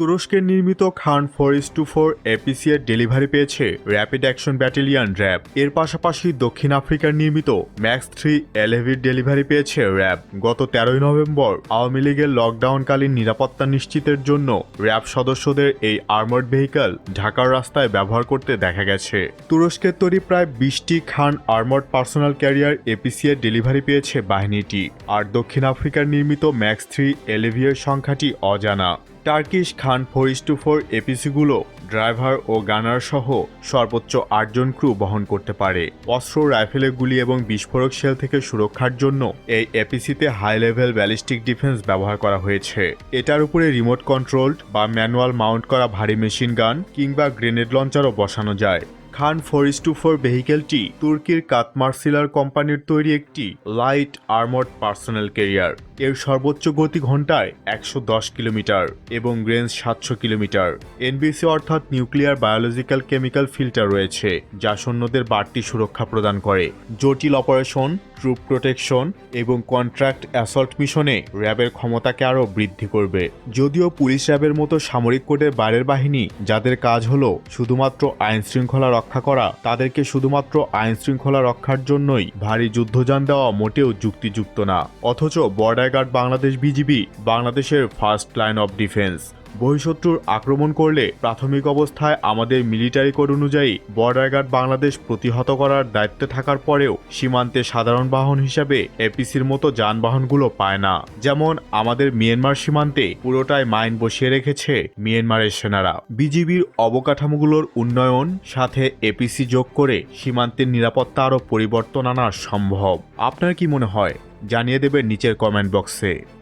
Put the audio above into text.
তুরস্কের নির্মিত খান four is to four APC এর ডেলিভারি পেয়েছে র্যাপিড অ্যাকশন ব্যাটালিয়ন র্যাব। এর পাশাপাশি দক্ষিণ আফ্রিকার নির্মিত ম্যাক্স থ্রি এলএভির ডেলিভারি পেয়েছে র্যাব। গত তেরোই নভেম্বর আওয়ামী লীগের লকডাউনকালীন নিরাপত্তা নিশ্চিতের জন্য র্যাব সদস্যদের এই আর্মার্ড ভেহিকল ঢাকার রাস্তায় ব্যবহার করতে দেখা গেছে। তুরস্কের তৈরি প্রায় বিশটি খান আর্মার্ড পার্সোনাল ক্যারিয়ার এপিসি এর ডেলিভারি পেয়েছে বাহিনীটি। আর দক্ষিণ আফ্রিকার নির্মিত ম্যাক্স থ্রি এলেভিয়ের সংখ্যাটি অজানা। Turkish Khan four to four এপিসিগুলো driver ও গানার সহ সর্বোচ্চ আটজন ক্রু বহন করতে পারে। অস্ত্র রাইফেলের গুলি এবং বিস্ফোরক শেল থেকে সুরক্ষার জন্য এই এপিসিতে হাই লেভেল ব্যালিস্টিক ডিফেন্স ব্যবহার করা হয়েছে। এটার উপরে রিমোট কন্ট্রোলড বা ম্যানুয়াল মাউন্ট করা ভারী মেশিন গান কিংবা গ্রেনেড লঞ্চারও বসানো যায়। Khan four is to four ভেহিকেলটি তুর্কির কাতমার্সিলার কোম্পানির তৈরি একটি লাইট আর্মড পার্সোনাল ক্যারিয়ার। এর সর্বোচ্চ গতি ঘন্টায় একশো দশ কিলোমিটার এবং রেঞ্জ সাতশো কিলোমিটার। এনবিসি অর্থাৎ নিউক্লিয়ার বায়োলজিক্যাল কেমিক্যাল ফিল্টার রয়েছে, যা সৈন্যদের বাড়তি সুরক্ষা প্রদান করে। জটিল অপারেশন, ট্রুপ প্রোটেকশন এবং কন্ট্রাক্ট অ্যাসল্ট মিশনে র্যাবের ক্ষমতাকে আরও বৃদ্ধি করবে। যদিও পুলিশ র্যাবের মতো সামরিক কোডের বাইরের বাহিনী, যাদের কাজ হলো শুধুমাত্র আইন শৃঙ্খলা রক্ষা করা। তাদেরকে শুধুমাত্র আইন শৃঙ্খলা রক্ষার জন্যই ভারী যুদ্ধযান দেওয়া মোটেও যুক্তিযুক্ত না। অথচ বর্ডার গার্ড বাংলাদেশ বিজিবি বাংলাদেশের ফার্স্ট লাইন অব ডিফেন্স। বহিঃশত্রুর আক্রমণ করলে প্রাথমিক অবস্থায় আমাদের মিলিটারি কোড অনুযায়ী বর্ডার গার্ড বাংলাদেশ প্রতিহত করার দায়িত্বে থাকার পরেও সীমান্তে সাধারণ বাহন হিসাবে এপিসির মতো যানবাহনগুলো পায় না। যেমন আমাদের মিয়ানমার সীমান্তে পুরোটাই মাইন বসিয়ে রেখেছে মিয়ানমারের সেনারা। বিজিবির অবকাঠামোগুলোর উন্নয়ন, সাথে এপিসি যোগ করে সীমান্তের নিরাপত্তা আরও পরিবর্তন আনা সম্ভব। আপনার কি মনে হয়? জানিয়ে দেবেন নিচের কমেন্ট বক্সে।